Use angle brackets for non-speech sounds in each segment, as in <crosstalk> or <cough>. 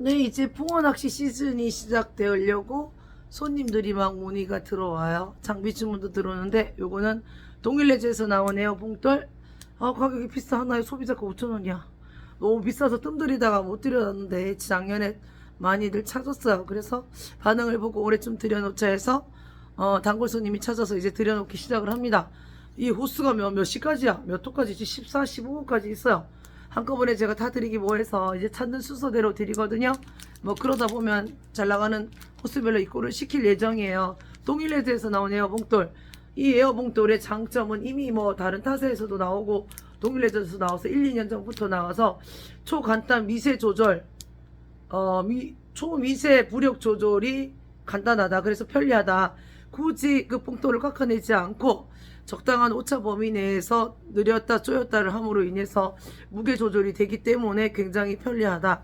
네, 이제 붕어 낚시 시즌이 시작되려고 손님들이 막 문의가 들어와요. 장비 주문도 들어오는데 요거는 동일레즈에서 나온 에어봉돌 아 가격이 비싸 하나에 소비자가 5천원이야. 너무 비싸서 뜸들이다가 못 들여놨는데 작년에 많이들 찾았어요. 그래서 반응을 보고 올해쯤 들여놓자 해서 어, 단골 손님이 찾아서 이제 들여놓기 시작을 합니다. 이 호수가 몇, 몇 시까지야? 몇 호까지지? 14, 15호까지 있어요. 한꺼번에 제가 다 드리기 뭐해서 이제 찾는 순서대로 드리거든요. 뭐 그러다 보면 잘 나가는 호수별로 입고를 시킬 예정이에요. 동일레드에서 나온 에어봉돌. 이 에어봉돌의 장점은 이미 뭐 다른 타사에서도 나오고 동일레드에서 나와서 1, 2년 전부터 나와서 초간단 미세 조절, 어, 미, 초미세 부력 조절이 간단하다. 그래서 편리하다. 굳이 그 봉돌을 깎아내지 않고 적당한 오차 범위 내에서 느렸다 쪼였다를 함으로 인해서 무게 조절이 되기 때문에 굉장히 편리하다.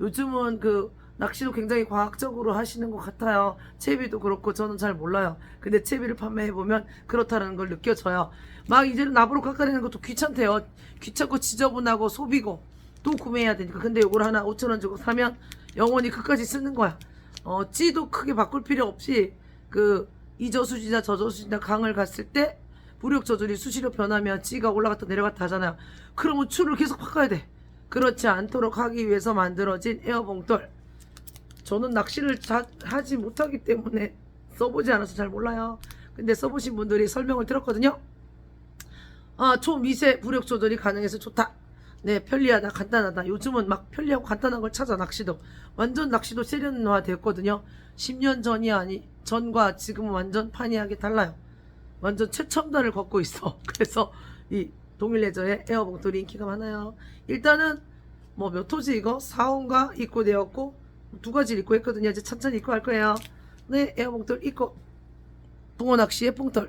요즘은 그 낚시도 굉장히 과학적으로 하시는 것 같아요. 채비도 그렇고 저는 잘 몰라요. 근데 채비를 판매해 보면 그렇다는 걸 느껴져요. 막 이제는 나무로 깎아내는 것도 귀찮대요. 귀찮고 지저분하고 소비고 또 구매해야 되니까. 근데 이걸 하나 5천 원 주고 사면 영원히 끝까지 쓰는 거야. 어, 찌도 크게 바꿀 필요 없이 그 이 저수지나 저 저수지나 강을 갔을 때 부력 조절이 수시로 변하면 찌가 올라갔다 내려갔다 하잖아요. 그러면 줄을 계속 바꿔야 돼. 그렇지 않도록 하기 위해서 만들어진 에어봉돌. 저는 낚시를 자, 하지 못하기 때문에 써보지 않아서 잘 몰라요. 근데 써보신 분들이 설명을 들었거든요. 아, 초미세 부력 조절이 가능해서 좋다. 네, 편리하다, 간단하다. 요즘은 막 편리하고 간단한 걸 찾아 낚시도. 완전 낚시도 세련화 됐거든요. 10년 전이 아니, 전과 지금은 완전 판이하게 달라요. 완전 최첨단을 걷고 있어. <laughs> 그래서 이 동일레저의 에어봉돌이 인기가 많아요. 일단은 뭐 몇 호지 이거? 4호인가 입고되었고 두 가지를 입고 했거든요. 이제 천천히 입고 할 거예요. 네, 에어봉돌 입고 붕어 낚시의 뽕돌.